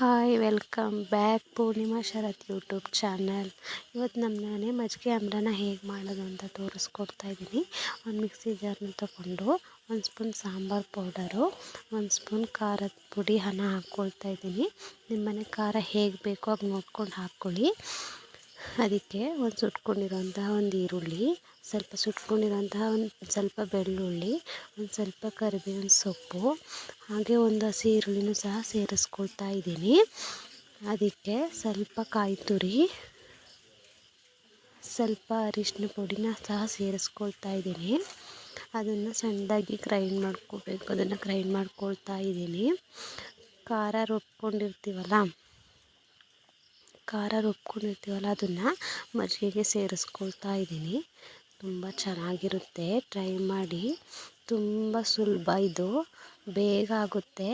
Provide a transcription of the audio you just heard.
Hi, welcome back Poornima Sharath YouTube channel. ಇವತ್ತು ನಮ್ಮ ನಾನೇ ಮಜ್ಜಿಗೆ ಆಮ್ಲನ ಹೇಗೆ ಮಾಡೋದು ಅಂತ ತೋರಿಸ್ಕೊಡ್ತಾ ಇದ್ದೀನಿ. ಒಂದು ಮಿಕ್ಸಿ ಜಾರ್ನ ತಗೊಂಡು ಒಂದು ಸ್ಪೂನ್ ಸಾಂಬಾರು ಪೌಡರು, ಒಂದು ಸ್ಪೂನ್ ಖಾರದ ಪುಡಿ ಹಣ ಹಾಕ್ಕೊಳ್ತಾ ಇದ್ದೀನಿ. ನಿಮ್ಮನೆ ಖಾರ ಹೇಗೆ ಬೇಕೋ ಹಾಗೆ ನೋಡ್ಕೊಂಡು ಹಾಕ್ಕೊಳ್ಳಿ. ಅದಕ್ಕೆ ಒಂದು ಸುಟ್ಕೊಂಡಿರೋಂತಹ ಒಂದು ಈರುಳ್ಳಿ, ಸ್ವಲ್ಪ ಸುಟ್ಕೊಂಡಿರೋಂತಹ ಒಂದು ಸ್ವಲ್ಪ ಬೆಳ್ಳುಳ್ಳಿ, ಒಂದು ಸ್ವಲ್ಪ ಕರಿಬೇವಿನ ಸೊಪ್ಪು, ಹಾಗೆ ಒಂದು ಹಸಿ ಈರುಳ್ಳಿನೂ ಸಹ ಸೇರಿಸ್ಕೊಳ್ತಾ ಇದ್ದೀನಿ. ಅದಕ್ಕೆ ಸ್ವಲ್ಪ ಕಾಯಿ ತುರಿ, ಸ್ವಲ್ಪ ಅರಿಶಿನ ಪುಡಿನ ಸಹ ಸೇರಿಸ್ಕೊಳ್ತಾ ಇದ್ದೀನಿ. ಅದನ್ನು ಸಣ್ಣದಾಗಿ ಗ್ರೈಂಡ್ ಮಾಡ್ಕೋಬೇಕು, ಅದನ್ನು ಗ್ರೈಂಡ್ ಮಾಡ್ಕೊಳ್ತಾ ಇದ್ದೀನಿ. ಖಾರ ರುಬ್ಕೊಂಡಿರ್ತೀವಲ್ಲ? ಖಾರ ರುಬ್ಕೊಂಡಿರ್ತೀವಲ್ಲ ಅದನ್ನು ಮಜ್ಜಿಗೆಗೆ ಸೇರಿಸ್ಕೊಳ್ತಾ ಇದ್ದೀನಿ. ತುಂಬ ಚೆನ್ನಾಗಿರುತ್ತೆ. ಟ್ರೈ ಮಾಡಿ. ತುಂಬ ಸುಲಭ ಇದು. ಬೇಗ ಆಗುತ್ತೆ.